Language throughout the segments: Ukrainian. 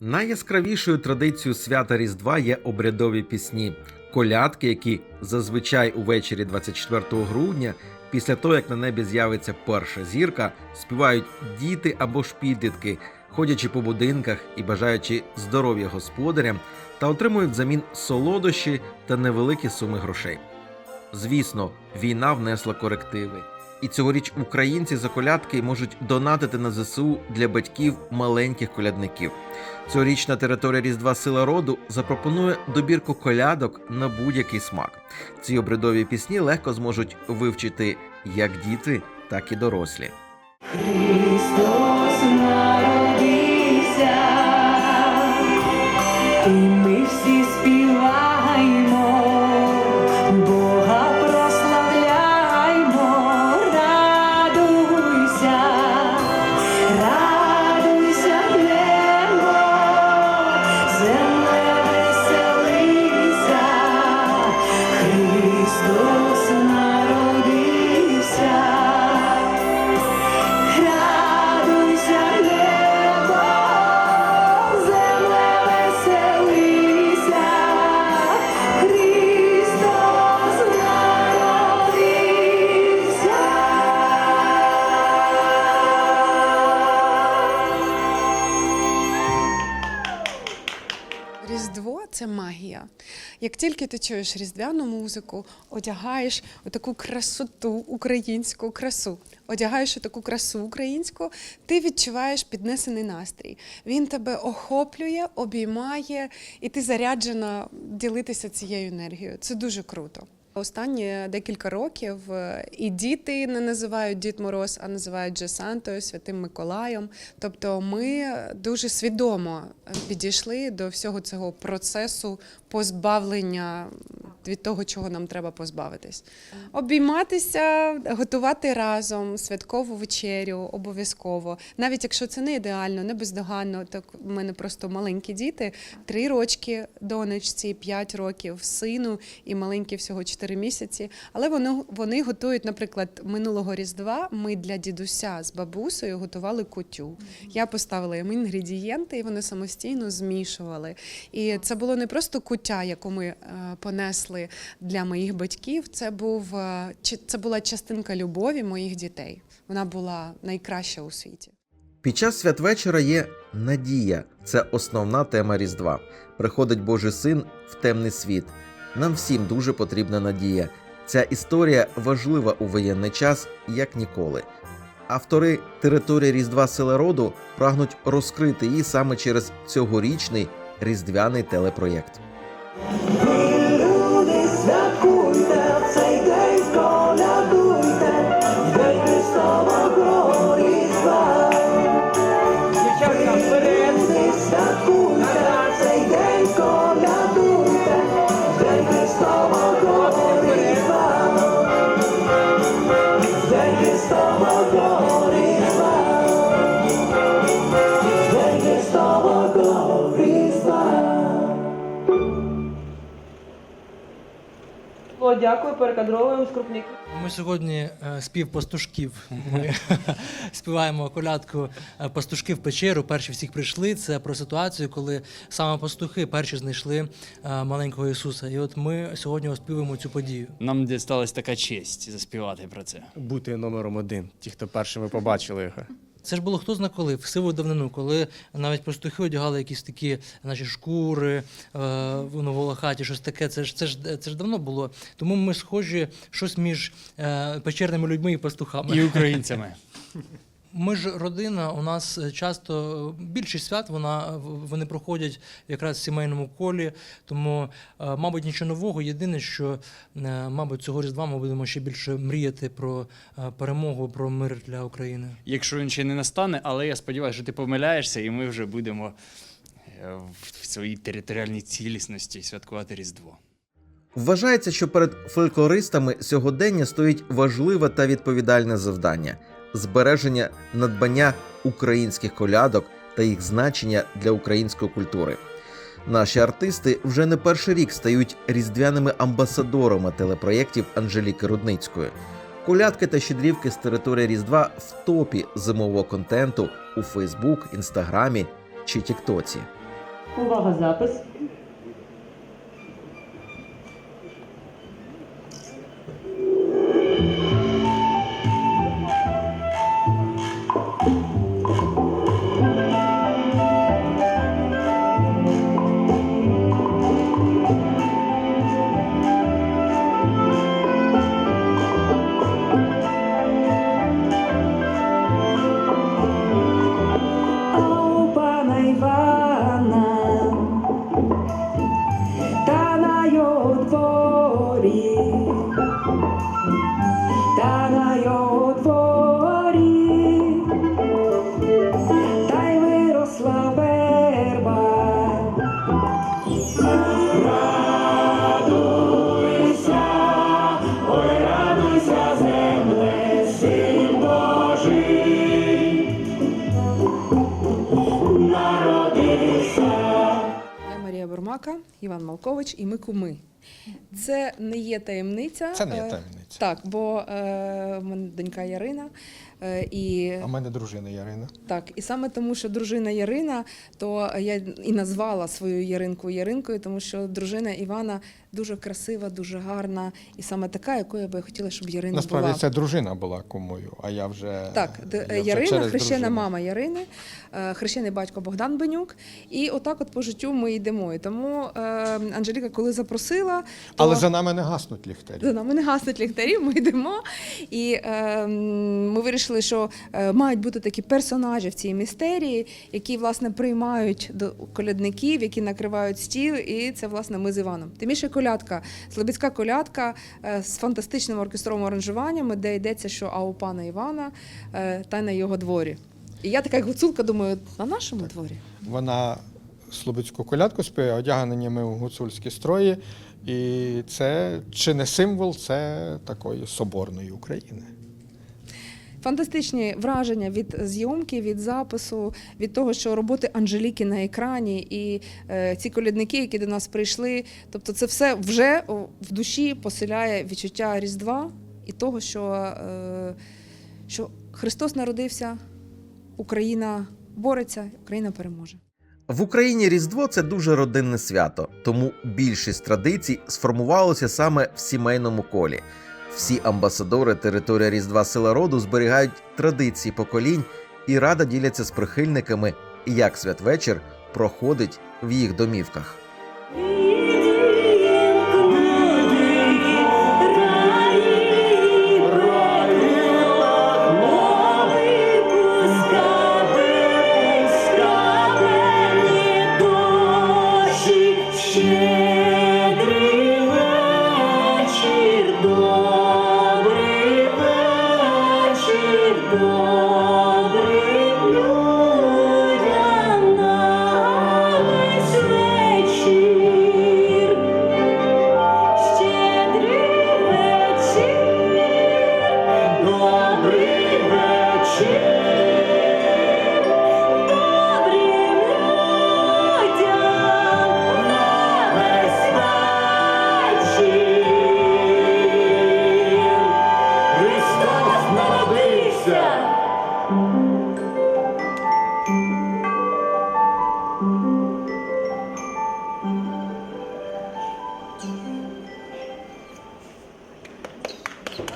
Найяскравішою традицією свята Різдва є обрядові пісні, колядки, які зазвичай увечері 24 грудня, після того як на небі з'явиться перша зірка, співають діти або ж підлітки, ходячи по будинках і бажаючи здоров'я господарям, та отримують взамін солодощі та невеликі суми грошей. Звісно, війна внесла корективи. І цьогоріч українці за колядки можуть донатити на ЗСУ для батьків маленьких колядників. Цьогорічна територія Різдва Сила роду запропонує добірку колядок на будь-який смак. Ці обрядові пісні легко зможуть вивчити як діти, так і дорослі. Христос народився, Як тільки ти чуєш різдвяну музику, одягаєш таку красоту, українську красу, одягаєш таку красу українську, ти відчуваєш піднесений настрій. Він тебе охоплює, обіймає, і ти заряджена ділитися цією енергією. Це дуже круто. Останні декілька років е, і діти не називають Дід Мороз, а називають же Сантою, Святим Миколаєм. Тобто ми дуже свідомо підійшли до всього цього процесу позбавлення від того, чого нам треба позбавитись. Обійматися, готувати разом святкову вечерю обов'язково. Навіть якщо це не ідеально, не бездоганно, так в мене просто маленькі діти, три рочки донечці, п'ять років сину і маленькі всього 4 місяці. Але вони, вони готують, наприклад, минулого різдва ми для дідуся з бабусею готували кутю. Я поставила їм інгредієнти, і вони самостійно змішували. І це було не просто куття, яку ми е, понесли для моїх батьків. Це був е, це була частинка любові моїх дітей. Вона була найкраща у світі. Під час святвечора є надія. Це основна тема Різдва. Приходить Божий син в темний світ. Нам всім дуже потрібна надія. Ця історія важлива у воєнний час як ніколи. Автори території Різдва Сила роду прагнуть розкрити її саме через цьогорічний різдвяний телепроєкт. Дякую, перекадровуємо з крупників. Ми сьогодні е, спів пастушків. Ми співаємо колядку е, пастушки в печеру. Перші всіх прийшли. Це про ситуацію, коли саме пастухи перші знайшли е, маленького Ісуса. І от ми сьогодні оспівуємо цю подію. Нам дісталась така честь заспівати про це. бути номером один, ті, хто першими побачили його. Це ж було хто зна коли, в сиву давнину, коли навіть пастухи одягали якісь такі наші шкури, в новолохаті, волохаті, щось таке. Це ж це ж це ж давно було. Тому ми схожі щось між е, печерними людьми і пастухами. І українцями. Ми ж родина, у нас е, часто більшість свят вона вони проходять якраз в сімейному колі. Тому, е, мабуть, нічого нового. Єдине, що е, мабуть, цього різдва ми будемо ще більше мріяти про е, перемогу, про мир для України. Якщо він ще не настане, але я сподіваюся, що ти помиляєшся, і ми вже будемо е, в своїй територіальній цілісності святкувати Різдво. Вважається, що перед фольклористами сьогодення стоїть важливе та відповідальне завдання збереження надбання українських колядок та їх значення для української культури. Наші артисти вже не перший рік стають різдвяними амбасадорами телепроєктів Анжеліки Рудницької. Колядки та щедрівки з території Різдва в топі зимового контенту у Фейсбук, Інстаграмі чи Тіктоці. Увага, запис. Бурмака, Іван Малкович, і ми куми. Це не є таємниця. Це не є е, таємниця. Так, бо е, в мене донька Ярина. Е, і А в мене дружина Ярина. так, і саме тому, що дружина Ярина, то я і назвала свою Яринку Яринкою, тому що дружина Івана дуже красива, дуже гарна, і саме така, якою я би хотіла, щоб Ярина Насправді була. це дружина була кумою, а я вже Так, я Ярина, через хрещена дружину. мама Ярини, е, хрещений батько Богдан Бенюк. І отак от по життю ми йдемо. І тому е, Анжеліка, коли запросила, то Але за нами не гаснуть ліхтарі. за нами не гаснуть ліхтарі, ми йдемо. І е, ми вирішили, що е, мають бути такі персонажі в цій містерії, які власне приймають до колядників, які накривають стіл. І це власне ми з Іваном. Тим більше колядка, слобідська колядка е, з фантастичним оркестровим аранжуванням, де йдеться, що а у пана Івана е, та на його дворі. І я така гуцулка думаю, на нашому дворі. Вона слобідську колядку співає, одягнені ми у гуцульські строї. І це чи не символ, це такої соборної України. Фантастичні враження від зйомки, від запису, від того, що роботи Анжеліки на екрані, і е, ці колядники, які до нас прийшли. Тобто, це все вже в душі поселяє відчуття Різдва і того, що, е, що Христос народився, Україна бореться, Україна переможе. В Україні Різдво це дуже родинне свято, тому більшість традицій сформувалося саме в сімейному колі. Всі амбасадори території Різдва Сила Роду зберігають традиції поколінь і рада діляться з прихильниками, як святвечір проходить в їх домівках.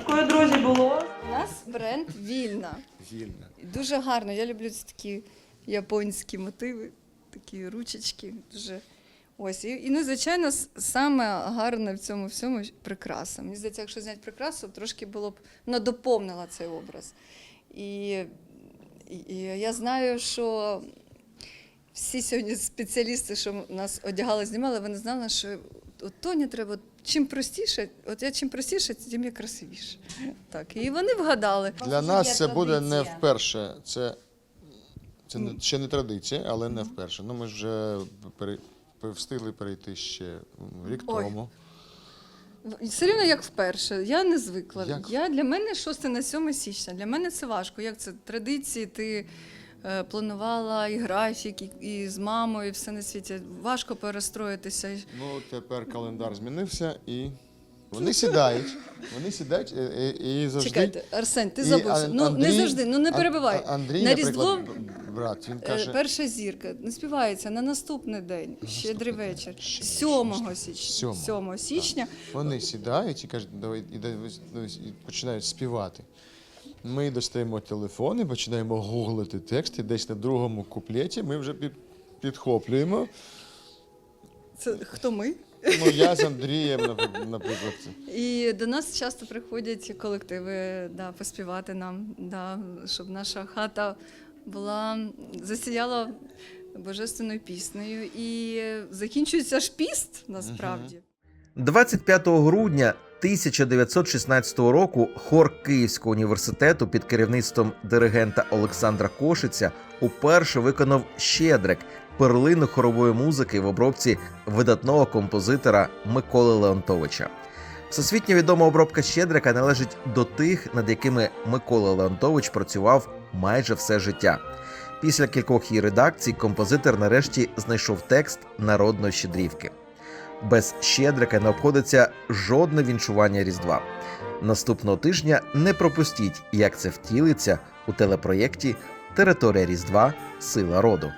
Такої, друзі, було. У нас бренд вільна. Вільна. Дуже гарно. Я люблю ці такі японські мотиви, такі ручечки. Дуже. Ось. І, і ну, звичайно, саме гарне в цьому всьому прикраса. Мені здається, якщо зняти прикрасу, трошки було б вона доповнила цей образ. І, і, і я знаю, що всі сьогодні спеціалісти, що нас одягали, знімали, вони знали, що от Тоні треба от чим простіше, от я чим простіше, тим я красивіше. Так, і вони вгадали. Для нас це буде не вперше. Це, це не, ще не традиція, але не вперше. Ну, ми ж вже пере, встигли перейти ще рік Ой. тому. Все рівно як вперше. Я не звикла. Як? Я, для мене 6 на 7 січня. Для мене це важко. Як це традиції? Ти планувала і графік, і, і з мамою, і все на світі. Важко перестроїтися. Ну, тепер календар змінився і Вони сідають, вони сідають е, е, і завжди. Чекайте, Арсень, ти І забув. Ан- Ну не завжди, ну не перебивай. Андрій, на Різдво брат, він е, каже, перша зірка не співається на наступний день, щедрий вечір, Ще- 7 січня. 7 січня. вони сідають і кажуть, давай і, дивись», і починають співати. Ми достаємо телефон і починаємо гуглити текст, і десь на другому куплеті ми вже під, підхоплюємо. Це хто ми? Ну, я з Андрієм, наприклад. наприклад. І до нас часто приходять колективи да, поспівати нам, да, щоб наша хата була засіяла божественною піснею. І закінчується ж піст насправді. 25 грудня 1916 року хор Київського університету під керівництвом диригента Олександра Кошиця уперше виконав Щедрик перлину хорової музики в обробці видатного композитора Миколи Леонтовича. Всесвітньо відома обробка Щедрика належить до тих, над якими Микола Леонтович працював майже все життя. Після кількох її редакцій композитор нарешті знайшов текст народної щедрівки. Без щедрика не обходиться жодне віншування Різдва. Наступного тижня не пропустіть, як це втілиться у телепроєкті Територія Різдва Сила роду.